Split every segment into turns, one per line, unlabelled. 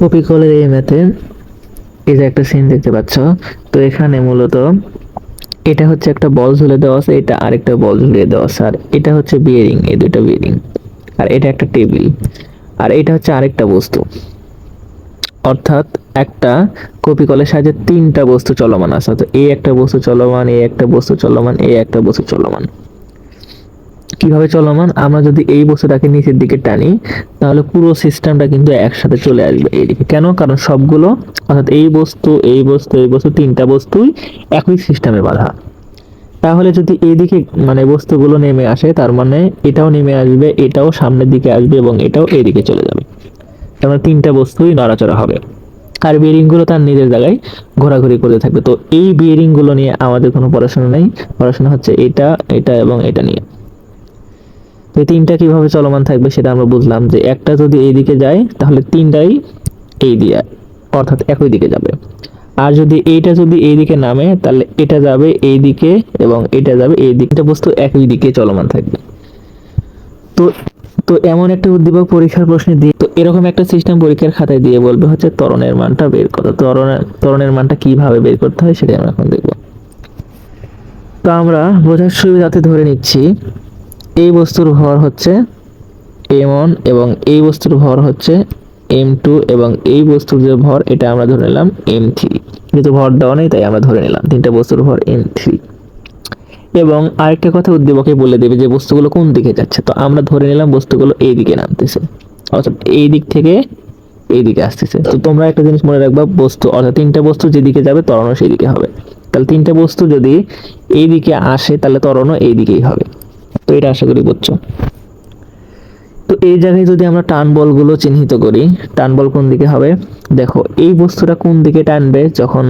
Copy কলের এই ম্যাথে এই যে একটা সিন দেখতে পাচ্ছ, তো এখানে মূলত এটা হচ্ছে একটা বল ঝুলে দেওয়া আছে, এটা আরেকটা বল ঝুলিয়ে দেওয়া আছে, আর এটা হচ্ছে বিয়ারিং এই দুটো বিয়ারিং আর এটা একটা টেবিল আর এটা হচ্ছে আরেকটা বস্তু। অর্থাৎ একটা কপি কলের সাহায্যে তিনটা বস্তু চলমান আছে তো এই একটা বস্তু চলমান এই একটা বস্তু চলমান এই একটা বস্তু চলমান। কীভাবে চলমান? আমরা যদি এই বস্তুটাকে নিচের দিকে টানি, তাহলে পুরো সিস্টেমটা কিন্তু একসাথে চলে আসবে এইদিকে। কেন? কারণ সবগুলো, অর্থাৎ এই বস্তু এই বস্তু এই বস্তু, তিনটা বস্তুই একই সিস্টেমে বাঁধা। তাহলে যদি এইদিকে মানে বস্তুগুলো নেমে আসে, তার মানে এটাও নেমে আসবে, এটাও সামনের দিকে আসবে এবং এটাও এইদিকে চলে যাবে। তার মানে তিনটা বস্তুই নড়াচড়া হবে। আর বিয়ারিংগুলো তার নিজের জায়গায় ঘোরাঘুরি করতে থাকবে। তো এই বিয়ারিংগুলো নিয়ে আমাদের কোনো পড়াশোনা নেই। পড়াশোনা হচ্ছে এটা এটা এবং এটা নিয়ে। তো এই তিনটা কীভাবে চলমান থাকবে সেটা আমরা বুঝলাম যে একটা যদি এইদিকে যায়, তাহলে তিনটাই এই দিয়ে, অর্থাৎ একই দিকে যাবে। আর যদি এইটা যদি এইদিকে নামে, তাহলে এটা যাবে এই দিকে এবং এটা যাবে এই দিকটা বস্তু একই দিকে চলমান থাকবে। তো তো এমন একটা উদ্দীপক পরীক্ষার প্রশ্নে দিয়ে, তো এরকম একটা সিস্টেম পরীক্ষার খাতায় দিয়ে বলবে হচ্ছে ত্বরণের মানটা বের করো। ত্বরণের ত্বরণের মানটা কীভাবে বের করতে হয় সেটা আমরা এখন দেখব। তো আমরা বোঝার সুবিধাতে ধরে নিচ্ছি এই বস্তুর ভর হচ্ছে এম ওয়ান এবং এই বস্তুর ভর হচ্ছে এম টু এবং এই বস্তুর যে ভর, এটা আমরা ধরে নিলাম এম থ্রি যেহেতু ভর দেওয়া নেই, তাই আমরা ধরে নিলাম তিনটা বস্তুর ভর এম থ্রি এবং আরেকটা কথা উদ্দীপকে বলে দেবে যে বস্তুগুলো কোন দিকে যাচ্ছে। তো আমরা ধরে নিলাম বস্তুগুলো এই দিকে নামতেছে। অর্থাৎ এই দিক থেকে এই দিকে আসতেছে। তো তোমরা একটা জিনিস মনে রাখবা, বস্তু, অর্থাৎ তিনটা বস্তু যেদিকে যাবে, ত্বরণও সেই দিকে হবে। তাহলে তিনটা বস্তু যদি এই দিকে আসে, তাহলে ত্বরণও এই দিকেই হবে। তো এটা আশা করি বুঝছ। তো এই জায়গায় যদি আমরা টান বলগুলো চিহ্নিত করি, টান বল কোন দিকে হবে? দেখো, এই বস্তুটা কোন দিকে টানবে, যখন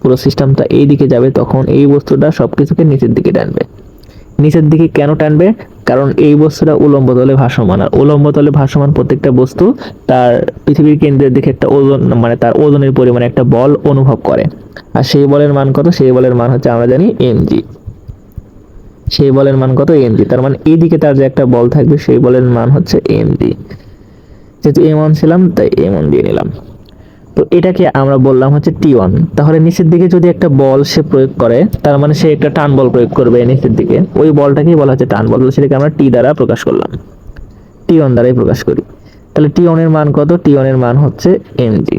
পুরো সিস্টেমটা এই দিকে যাবে, তখন এই বস্তুটা সবকিছুকে নিচের দিকে টানবে। নিচের দিকে কেন টানবে? কারণ এই বস্তুটা উলম্ব তলে ভাসমান, আর উলম্ব তলে ভাসমান প্রত্যেকটা বস্তু তার পৃথিবীর কেন্দ্রের দিকে একটা ওজন মানে তার ওজনের পরিমাণে একটা বল অনুভব করে। আর সেই বলের মান কত? সেই বলের মান হচ্ছে আমরা জানি এমজি সেই বলের মান কত? এম এমজি তার মানে এইদিকে তার যে একটা বল থাকবে, সেই বলের মান হচ্ছে এম এমজি যেহেতু এম ওয়ান ছিলাম, তাই এম ওয়ান দিয়ে নিলাম। তো এটাকে আমরা বললাম হচ্ছে টি ওয়ান তাহলে নিচের দিকে যদি একটা বল সে প্রয়োগ করে, তার মানে সে একটা টান বল প্রয়োগ করবে নিচের দিকে। ওই বলটাকেই বলা হচ্ছে টান বল। সেটাকে আমরা টি দ্বারা প্রকাশ করলাম। টি ওয়ান দ্বারাই প্রকাশ করি। তাহলে টি ওয়ানের মান কত? টি ওয়ানের মান হচ্ছে এম এমজি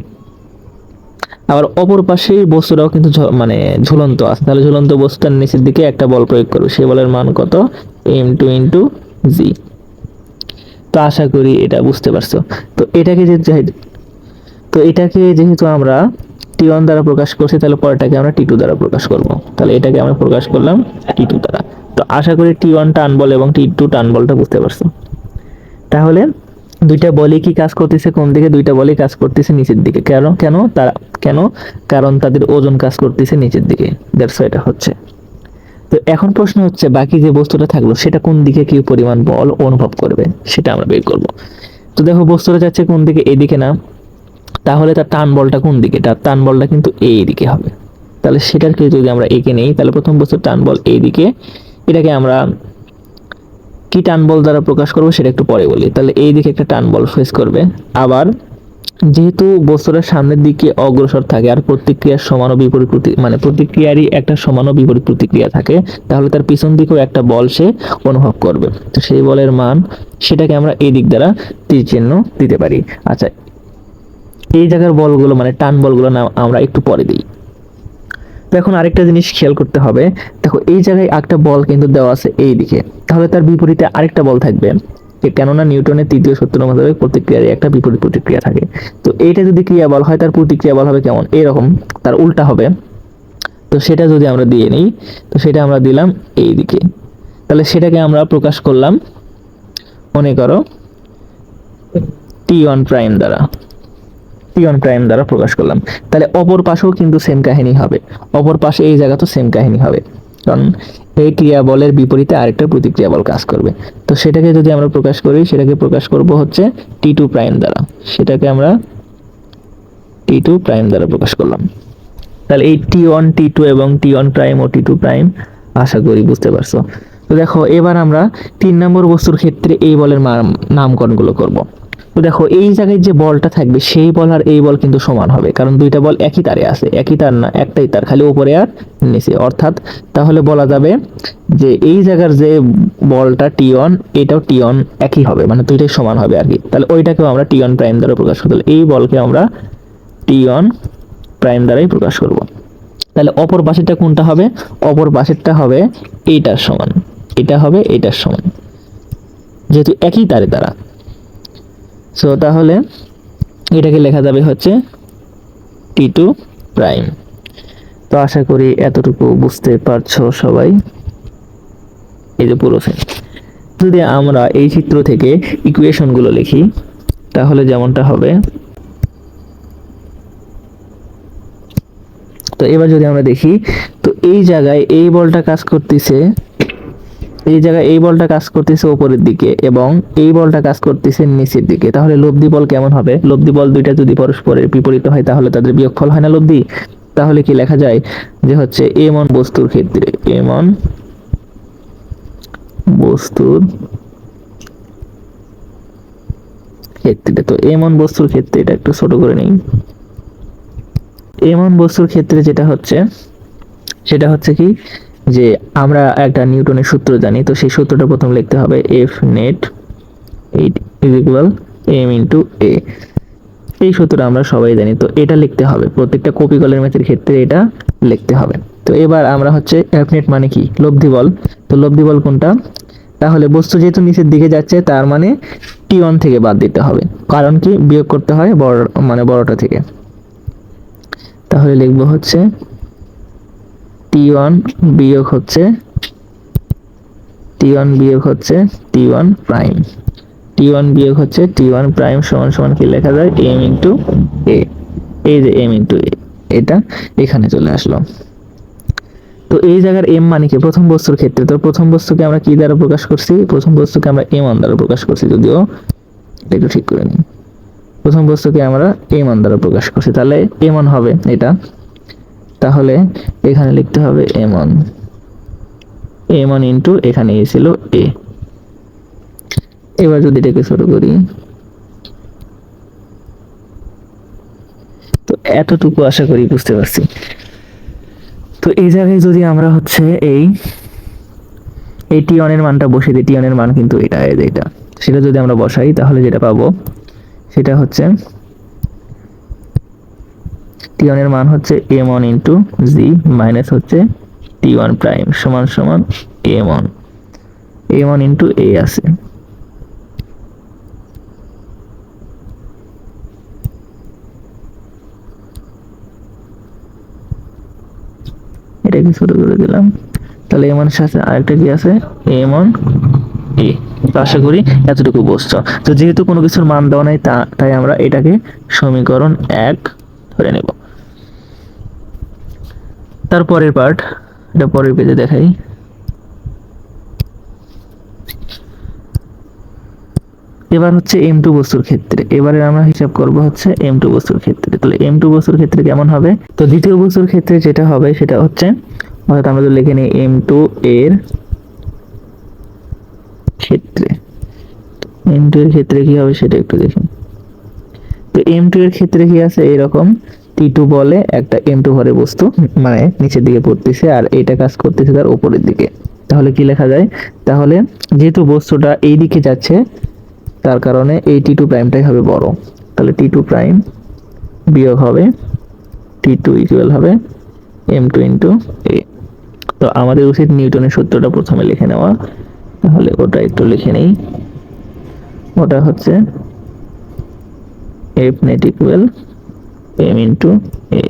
আবার অপর পাশে বস্তুটাও কিন্তু মানে ঝুলন্ত আছে। তাহলে ঝুলন্ত বস্তুটার নিচের দিকে একটা বল প্রয়োগ করবে। সেই বলের মান কত? এম টু ইন্টু জি তো আশা করি এটা বুঝতে পারছ। তো এটাকে যে- তো এটাকে যেহেতু আমরা টি ওয়ান দ্বারা প্রকাশ করছি, তাহলে পরেরটাকে আমরা টি টু দ্বারা প্রকাশ করব। তাহলে এটাকে আমরা প্রকাশ করলাম টি টু দ্বারা। তো আশা করি টি ওয়ান টান বল এবং টি টু টান বলটা বুঝতে পারছ। তাহলে দুইটা বলই কি কাজ করতেছে, কোন দিকে দুইটা বলই কাজ করতেছে নিচের দিকে। কেন কেন? তারা, কেন? কারণ তাদের ওজন কাজ করতেছে নিচের দিকে। এটা হচ্ছে। তো এখন প্রশ্ন হচ্ছে, বাকি যে বস্তুটা থাকল, সেটা কোন দিকে কি পরিমাণ বল অনুভব করবে, সেটা আমরা বের করব। তো দেখো, বস্তুটা যাচ্ছে কোন দিকে, এদিকে না। তাহলে তার টান বলটা কোন দিকে? তার টান বলটা কিন্তু এই দিকে হবে। তাহলে সেটাকে যদি আমরা এঁকে নেই, তাহলে প্রথম বস্তুর টান বল এই দিকে। এটাকে আমরা কি টান বল দ্বারা প্রকাশ করব সেটা একটু পরে বলি। তাহলে এই দিকে একটা টান বল ফেস করবে। আবার যেহেতু বস্তুটা সামনের দিকে অগ্রসর থাকে আর প্রতিক্রিয়ার সমান ও বিপরীত প্রতি- মানে প্রতিক্রিয়ারই একটা সমান ও বিপরীত প্রতিক্রিয়া থাকে, তাহলে তার পিছন দিকেও একটা বল সে অনুভব করবে। তো সেই বলের মান সেটাকে আমরা এই দিক দ্বারা তীর চিহ্ন দিতে পারি। আচ্ছা এই জায়গার বলগুলো মানে টান বলগুলো আমরা একটু পরে দিই। তো এখন আরেকটা জিনিস খেয়াল করতে হবে। দেখো, এই জায়গায় একটা বল কিন্তু দেওয়া আছে এই দিকে। তাহলে তার বিপরীতে আরেকটা বল থাকবে কেননা নিউটনের তৃতীয় সূত্র মোতাবেক প্রতিক্রিয়ার একটা বিপরীত প্রতিক্রিয়া থাকে। তো এইটা যদি ক্রিয়া বল হয়, তার প্রতিক্রিয়া বল হবে কেমন? এরকম তার উল্টা হবে। তো সেটা যদি আমরা দিয়ে নিই, তো সেটা আমরা দিলাম এই দিকে। তাহলে সেটাকে আমরা প্রকাশ করলাম, মনে করো টি ওয়ান প্রাইম দ্বারা। টি ওয়ান প্রাইম দ্বারা প্রকাশ করলাম। তাহলে অপর পাশেও কিন্তু সেম কাহিনী হবে। অপর পাশে এই জায়গা তো সেম কাহিনী হবে। কারণ এই ক্রিয়া বলের বিপরীতে আরেকটা প্রতিক্রিয়া বল কাজ করবে। তো সেটাকে যদি আমরা প্রকাশ করি, সেটাকে প্রকাশ করব হচ্ছে টি টু প্রাইম দ্বারা। সেটাকে আমরা টি টু প্রাইম দ্বারা প্রকাশ করলাম। তাহলে এই টি ওয়ান টি টু এবং টি ওয়ান প্রাইম ও টি টু প্রাইম আশা করি বুঝতে পারছ। তো দেখো, এবার আমরা তিন নম্বর বস্তুর ক্ষেত্রে এই বলের নামকরণগুলো করব। তো দেখো, এই জায়গায় যে বলটা থাকবে, সেই বল আর এই বল কিন্তু সমান হবে। কারণ দুইটা বল একই তারে আছে, একই তার না, একটাই তার, খালি উপরে আর নিচে। অর্থাৎ তাহলে বলা যাবে যে এই জায়গার যে বলটা টি ওয়ান এটাও টি ওয়ান একই হবে মানে দুইটাই সমান হবে আর কি। তাহলে ওইটাকেও আমরা টি ওয়ান প্রাইম দ্বারা প্রকাশ করতে এই বলকে আমরা টি ওয়ান প্রাইম দ্বারাই প্রকাশ করব। তাহলে অপর পাশেরটা কোনটা হবে? অপর পাশেরটা হবে এইটার সমান। এটা হবে এইটার সমান। যেহেতু একই তারে তারা। সো তাহলে এটাকে লেখা যাবে হচ্ছে টি টু প্রাইম তো আশা করি এতটুকু বুঝতে পারছ সবাই। এই যে পুরো যদি আমরা এই চিত্র থেকে ইকুয়েশনগুলো লিখি, তাহলে যেমনটা হবে। তো এবার যদি আমরা দেখি, তো এই জায়গায় এই বলটা কাজ করতেছে এই জায়গায় এই বলটা কাজ করতেছে উপরের দিকে এবং এই বলটা কাজ করতেছে নিচের দিকে। তাহলে লব্ধি বল কেমন হবে? লব্ধি বল দুইটা যদি পরস্পরের বিপরীত হয়, তাহলে তাদের বিয়োগফল হয় না লব্ধি? তাহলে কি লেখা যায় যে হচ্ছে এমন বস্তুর ক্ষেত্রে, এমন বস্তুর ক্ষেত্রে, তো এমন বস্তুর ক্ষেত্রে, এটা একটু ছোট করে নেই। এমন বস্তুর ক্ষেত্রে যেটা হচ্ছে, সেটা হচ্ছে কি? যে আমরা একটা নিউটনের সূত্র জানি, তো সেই সূত্রটা প্রথম লিখতে হবে F net eight is equal M into A এই সূত্রটা আমরা সবাই জানি, তো এটা লিখতে হবে। প্রত্যেকটা কপি কলের ম্যাচের ক্ষেত্রে এটা লিখতে হবে। তো এবার আমরা হচ্ছে এফ নেট মানে কি? লব্ধি বল। তো লব্ধি বল কোনটা? তাহলে বস্তু যেহেতু নিচের দিকে যাচ্ছে, তার মানে টি ওয়ান থেকে বাদ দিতে হবে। কারণ কি? বিয়োগ করতে হয় বড় মানে বড়টা থেকে। তাহলে লিখব হচ্ছে টি ওয়ান বিয়োগ হচ্ছে টি ওয়ান বিয়োগ হচ্ছে T one prime T one বিয়োগ হচ্ছে টি ওয়ান প্রাইম সমান সমান কি লেখা যায়? এম ইন্টু এ এই যে এম ইন্টু এ এটা এখানে চলে আসলো। তো এই জায়গার এম মানে কি? প্রথম বস্তুর ক্ষেত্রে। তো প্রথম বস্তুকে আমরা কি দ্বারা প্রকাশ করছি? প্রথম বস্তুকে আমরা এম ওয়ান দ্বারা প্রকাশ করছি, যদিও এটা একটু ঠিক করে নিই। প্রথম বস্তুকে আমরা এম ওয়ান দ্বারা প্রকাশ করছি। তাহলে এম ওয়ান হবে এটা। তাহলে এখানে লিখতে হবে M one M one into এখানে এ ছিল এ এবার যদি এটাকে ছোট করি। তো এতটুকু আশা করি বুঝতে পারছি। তো এই জায়গায় যদি আমরা হচ্ছে এই এই টি অনের মানটা বসিয়ে দিই টি অনের মান কিন্তু এটা এটা। সেটা যদি আমরা বসাই, তাহলে যেটা পাবো, সেটা হচ্ছে টি মান হচ্ছে M one into G minus হচ্ছে টি ওয়ান প্রাইম সমান সমান M one M one into A আছে। এটাকে ছোট করে দিলাম। তাহলে এম ওয়ানের সাথে আরেকটা কি আছে? এম ওয়ান এ আশা করি এতটুকু বুঝছ। তো যেহেতু কোনো কিছুর মান দেওয়া নাই তাই আমরা এটাকে সমীকরণ এক ধরে নেব। তারপরের পার্ট এটা পরের পেজে দেখাই। এবার হচ্ছে এম টু বস্তুর ক্ষেত্রে। এবারে আমরা হিসাব করব হচ্ছে এম টু বস্তুর ক্ষেত্রে। তাহলে এম টু বস্তুর ক্ষেত্রে কেমন হবে? তো দ্বিতীয় বস্তুর ক্ষেত্রে যেটা হবে সেটা হচ্ছে, অর্থাৎ আমরা যদি লিখে নিই এম টু এর ক্ষেত্রে। এম টু এর ক্ষেত্রে কি হবে সেটা একটু দেখুন তো এম টু এর ক্ষেত্রে কি আছে? এরকম টি টু বলে একটা এম টু ভরে বস্তু মানে নিচের দিকে পড়তেছে আর এটা কাজ করতেছে তার উপরের দিকে। তাহলে কি লেখা যায়? তাহলে যেহেতু বস্তুটা এই দিকে যাচ্ছে, তার কারণে এই টি টু প্রাইমটাই হবে বড়। তাহলে টি টু প্রাইম বিয়োগ হবে টি টু ইকুয়াল হবে এম টু ইন্টু এ তো আমাদের উচিত নিউটনের সূত্রটা প্রথমে লিখে নেওয়া। তাহলে ওটা একটু লিখে নেই। ওটা হচ্ছে F net equal M into A.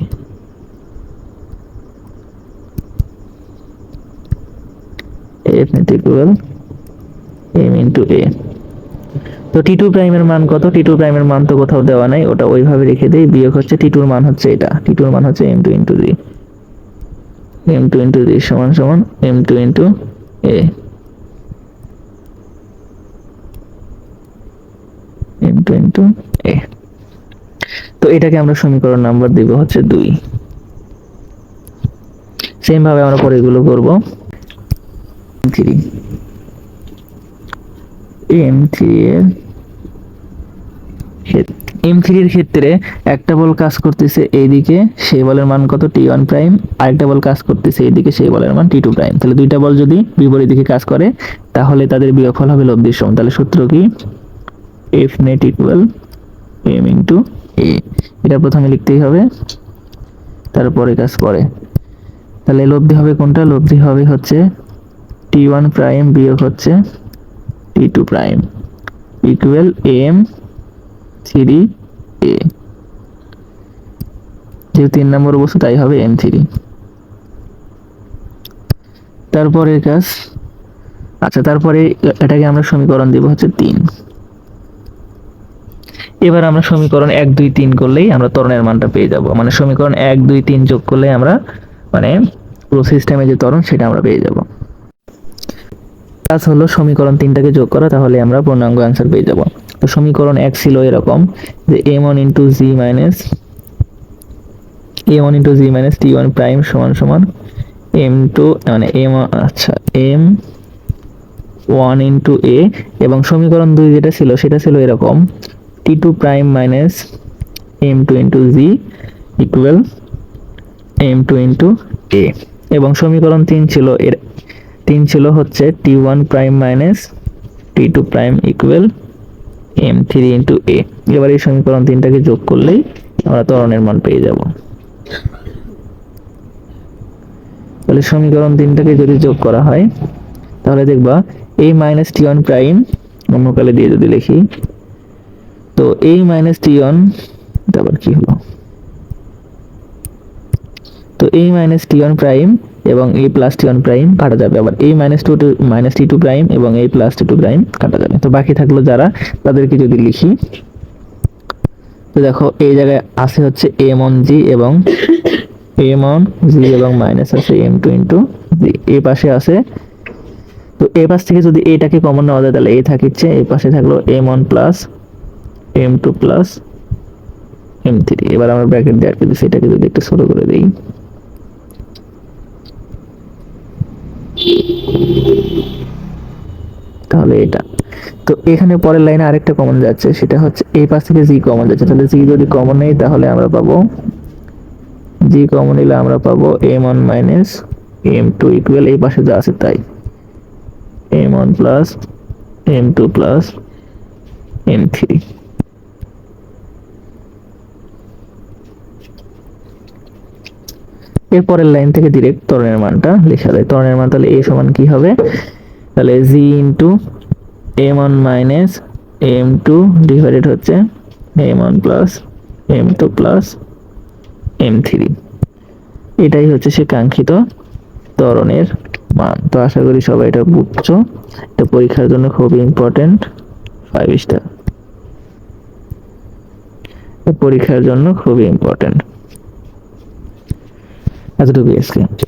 F net equal M into A তো টি টু প্রাইমের মান কত? টি টু প্রাইমের মান তো কোথাও দেওয়া নাই, ওটা ওইভাবে রেখে দেই। বিয়োগ হচ্ছে টি টুর মান হচ্ছে এটা। টি টুর মান হচ্ছে M two into G M two into G সমান সমান M two into A M two into A তো এটাকে আমরা সমীকরণ নাম্বার দিব হচ্ছে দুই। সেম ভাবে আমরা পরে এগুলো করব। থ্রি এম থ্রি এর এম থ্রির ক্ষেত্রে একটা বল কাজ করতেছে এইদিকে, সেই বলের মান কত? টি ওয়ান প্রাইম আরেকটা বল কাজ করতেছে এইদিকে, সেই বলের মান টি টু প্রাইম তাহলে দুইটা বল যদি বিপরীত দিকে কাজ করে, তাহলে তাদের বিয়োগফল হবে লব্ধির সমান তাহলে সূত্র কি? F net equal M into A এটা প্রথমে লিখতেই হবে। তারপরে কাজ করে তাহলে লব্ধি হবে কোনটা? লব্ধি হবে হচ্ছে টি ওয়ান প্রাইম বিয়োগ হচ্ছে T two prime equal M three A যেহেতু তিন নম্বর বস্তু, তাই হবে এম থ্রি তারপরের কাজ আচ্ছা তারপরে এটাকে আমরা সমীকরণ দিব হচ্ছে তিন। এবার আমরা সমীকরণ এক, দুই, তিন করলেই আমরা ত্বরণের মানটা পেয়ে যাব। মানে সমীকরণ এক, দুই, তিন যোগ করলে আমরা মানে পুরো সিস্টেমে যে ত্বরণ, সেটা আমরা পেয়ে যাব। কাজ হলো সমীকরণ তিনটাকে যোগ করা, তাহলে আমরা পূর্ণাঙ্গ অ্যান্সার পেয়ে যাব। তো সমীকরণ এক ছিল এরকম যে M one into G minus A one into G minus T one prime সমান সমান এম টু মানে এম আচ্ছা এম ওয়ান ইন্টু এ এবং সমীকরণ দুই যেটা ছিল, সেটা ছিল এরকম T two prime minus M two into G equal M two into A এবং সমীকরণ তিন ছিল এর, তিন ছিল হচ্ছে T one prime minus T two prime equal M three into A এবার এই সমীকরণ তিনটাকে যোগ করলেই আমরা ত্বরণের মান পেয়ে যাব। তাহলে সমীকরণ তিনটাকে যদি যোগ করা হয়, তাহলে দেখবা এই মাইনাস টি ওয়ান প্রাইম অন্যকালে দিয়ে যদি লিখি তো এই মাইনাস টি ওয়ান তারপর কি হলো? তো এই মাইনাস টি ওয়ান প্রাইম এবং এই প্লাস টি ওয়ান প্রাইম কাটা যাবে। আবার এই minus two two minus T two prime এবং এই প্লাস টি টু প্রাইম কাটা যাবে। তো বাকি থাকল যারা, তাদেরকে যদি লিখি, তো দেখো এই জায়গায় আছে হচ্ছে এম অন জি এবং এম অন জি এবং মাইনাস আছে এম টু ইন্টু জি এ পাশে আছে, তো এই পাশ থেকে যদি এটাকে কমন নেওয়া যায়, তাহলে এ থাকিচ্ছে এ পাশে থাকল M one plus M two plus M three এবার আমরা ব্র্যাকেট দিয়ে দিচ্ছি এটাকে যদি একটু ছোট করে দিই। তাহলে এটা। তো এখানে পরের লাইনে আরেকটা কমন যাচ্ছে, সেটা হচ্ছে এই পাশ থেকে জি কমন যাচ্ছে। তাহলে জি যদি কমন নেই, তাহলে আমরা পাবো জি কমন নিলে আমরা পাবো M one minus M two equal এই পাশে যা আছে তাই। M one plus M two plus M three এরপরের লাইন থেকে ডিরেক্ট ত্বরণের মানটা লেখা যায়। ত্বরণের মান তাহলে এ সমান কি হবে? তাহলে G into M one minus M two divided হচ্ছে M one plus M two plus M three এটাই হচ্ছে সে কাঙ্ক্ষিত ত্বরণের মান। তো আশা করি সবাই এটা বুঝছ। এটা পরীক্ষার জন্য খুবই ইম্পর্টেন্ট ফাইভ স্টার পরীক্ষার জন্য খুবই ইম্পর্টেন্ট এতটুকু আজকে।